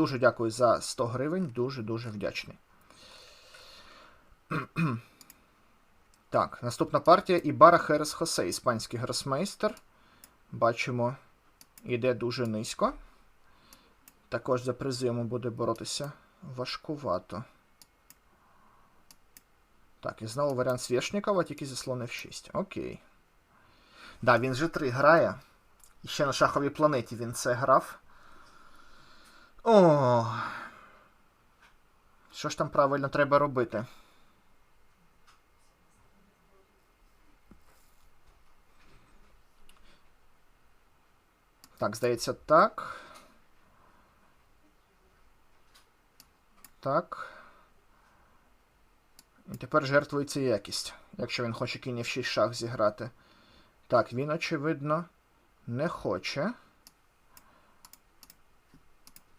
Дуже дякую за 100 гривень. Дуже-дуже вдячний. Так, наступна партія Ібара Херес Хосе, іспанський гросмейстер. Бачимо, іде дуже низько. Також за призи йому буде боротися важкувато. Так, і знову варіант Свєшнікова, тільки зі слон F6. Окей. Да, він же 3 грає. І ще на шаховій планеті він це грав. О. Що ж там правильно треба робити? Так, здається, так. Так. І тепер жертвується якість, якщо він хоче кінь в 6 шах зіграти. Так, він, очевидно, не хоче.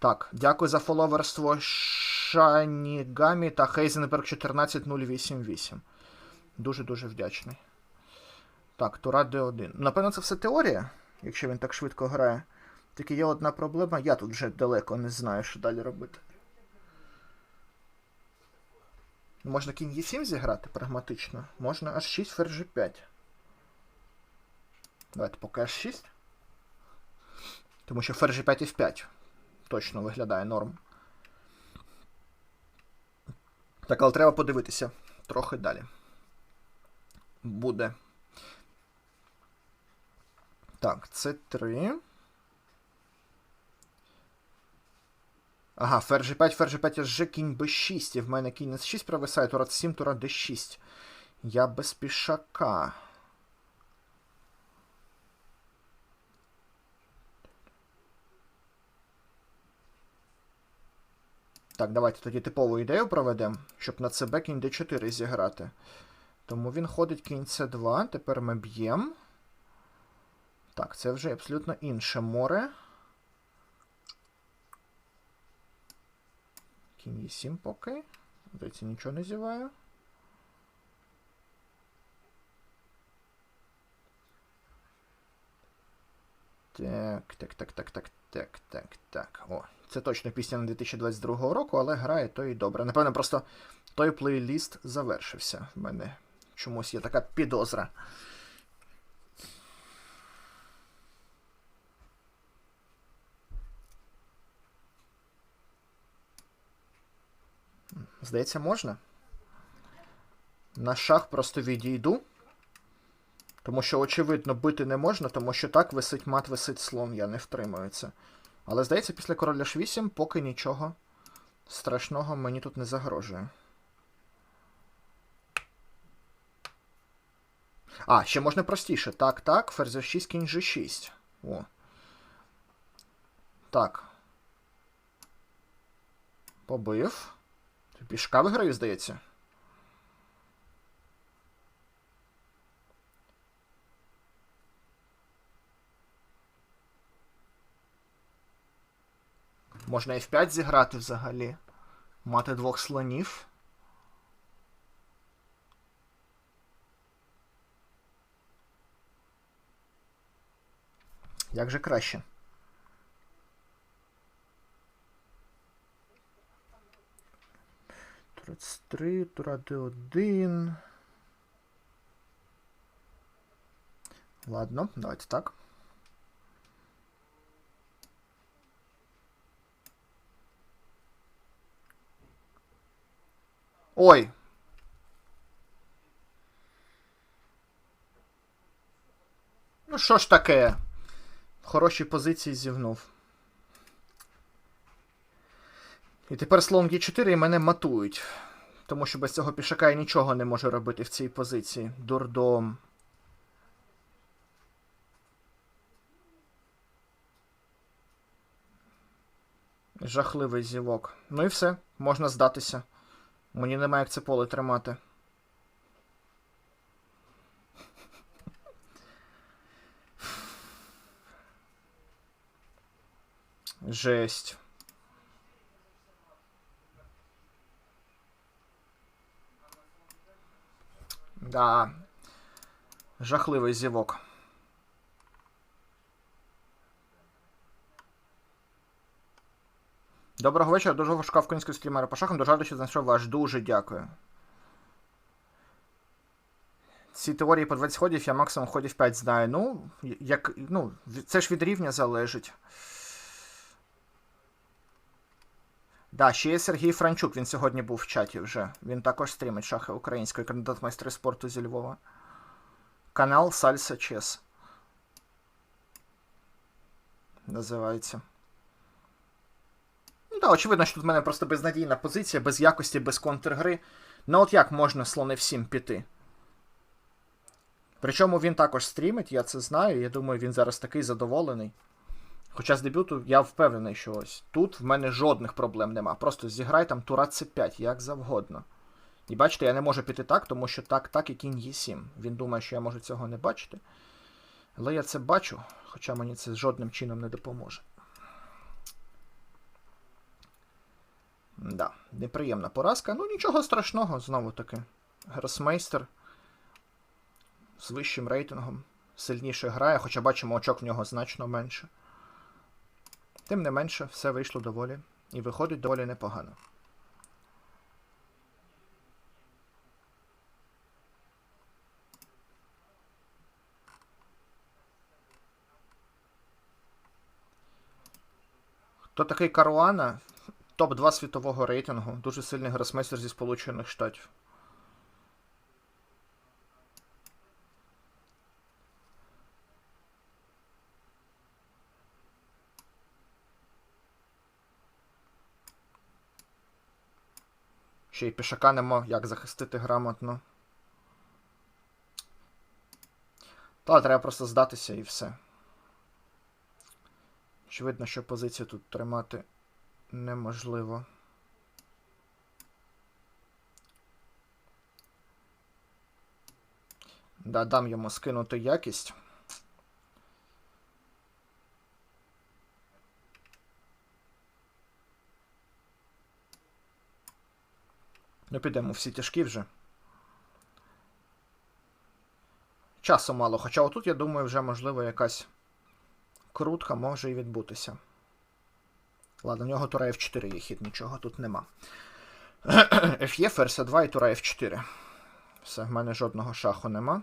Так, дякую за фоловерство Шанігамі та Хейзенберг 14088. Дуже-дуже вдячний. Так, Тура Д1. Напевно, це все теорія, якщо він так швидко грає. Тільки є одна проблема. Я тут вже далеко не знаю, що далі робити. Можна кінь Е7 зіграти прагматично. Можна H6, ферзь G5. Давайте поки H6. Тому що ферзь G5 F5 точно виглядає норм. Так, але треба подивитися трохи далі. Буде. Так, це 3. Ага, ферзь 5, ферзь 5 Ж, кінь Б6. І в мене кінь С6 провисає, тура С7, тура Д6. Я без пішака. Так, давайте тоді типову ідею проведемо, щоб на себе кінь d4 зіграти. Тому він ходить кінь С2. Тепер ми б'ємо. Так, це вже абсолютно інше море. Кінь Е7 поки. Здається, нічого не зіваю. Так, так, так, так, так, так, так, так. О, це точно пісня на 2022 року, але грає то і добре. Напевно, просто той плейліст завершився. В мене чомусь є така підозра. Здається, можна. На шах просто відійду. Тому що, очевидно, бити не можна, тому що так висить мат, висить слон, я не втримую. Але здається, після короля H8 поки нічого страшного мені тут не загрожує. А, ще можна простіше. Так, так, ферзь 6 кінь G6. О. Так. Побив. Пішка виграю, здається. Можна F5 зіграти взагалі. Мати двох слонів. Як же краще? Турець 3, тура Д1. Ладно, давайте так. Ой. Ну, що ж таке? В хорошій позиції зівнув. І тепер слон G4 і мене матують. Тому що без цього пішака я нічого не можу робити в цій позиції. Дурдом. Жахливий зівок. Ну і все, можна здатися. Мені немає як це поле тримати. Жесть. Да. Жахливий зівок. Доброго вечора, дуже шукав українського стрімера по шахам. Дуже радий, що знайшов ваш. Дуже дякую. Ці теорії по 20 ходів я максимум ходів 5 знаю. Ну, як, ну, це ж від рівня залежить. Да, ще є Сергій Франчук, він сьогодні був в чаті вже. Він також стрімить шахи української, кандидат майстри спорту зі Львова. Канал Сальса Чес. Називається. Так, очевидно, що тут в мене просто безнадійна позиція, без якості, без контргри. Ну от як можна слони всім піти? Причому він також стрімить, я це знаю. Я думаю, він зараз такий задоволений. Хоча з дебюту я впевнений, що ось тут в мене жодних проблем нема. Просто зіграй там тура c5, як завгодно. І бачите, я не можу піти так, тому що так, так і кінь Е7. Він думає, що я можу цього не бачити. Але я це бачу, хоча мені це жодним чином не допоможе. Да, неприємна поразка. Ну нічого страшного, знову таки. Гросмейстер з вищим рейтингом сильніше грає, хоча бачимо, очок в нього значно менше. Тим не менше, все вийшло доволі і виходить доволі непогано. Хто такий Каруана? Топ-2 світового рейтингу. Дуже сильний гросмейстер зі Сполучених Штатів. Ще й пішака нема, як захистити грамотно. Та, треба просто здатися і все. Очевидно, що позицію тут тримати неможливо. Да, дам йому скинути якість. Ну, підемо всі тяжкі вже. Часу мало, хоча отут, я думаю, вже можливо якась крутка може і відбутися. Ладно, в нього тура F4 є хід, нічого тут нема. Ф'є, ферзь 2 і тура F4. Все, в мене жодного шаху нема.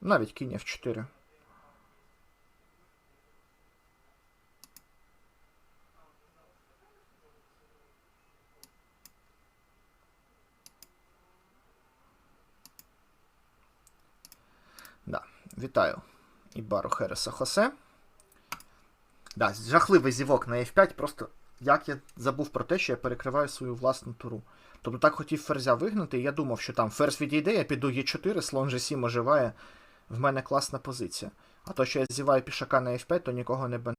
Навіть кінь F4. Да, вітаю. Ібару Хереса Хосе. Да, жахливий зівок на F5, просто як я забув про те, що я перекриваю свою власну туру. Тобто так хотів ферзя вигнати, і я думав, що там ферзь відійде, я піду Е4, слон G7 оживає, в мене класна позиція. А то, що я зіваю пішака на F5, то нікого не бентежить.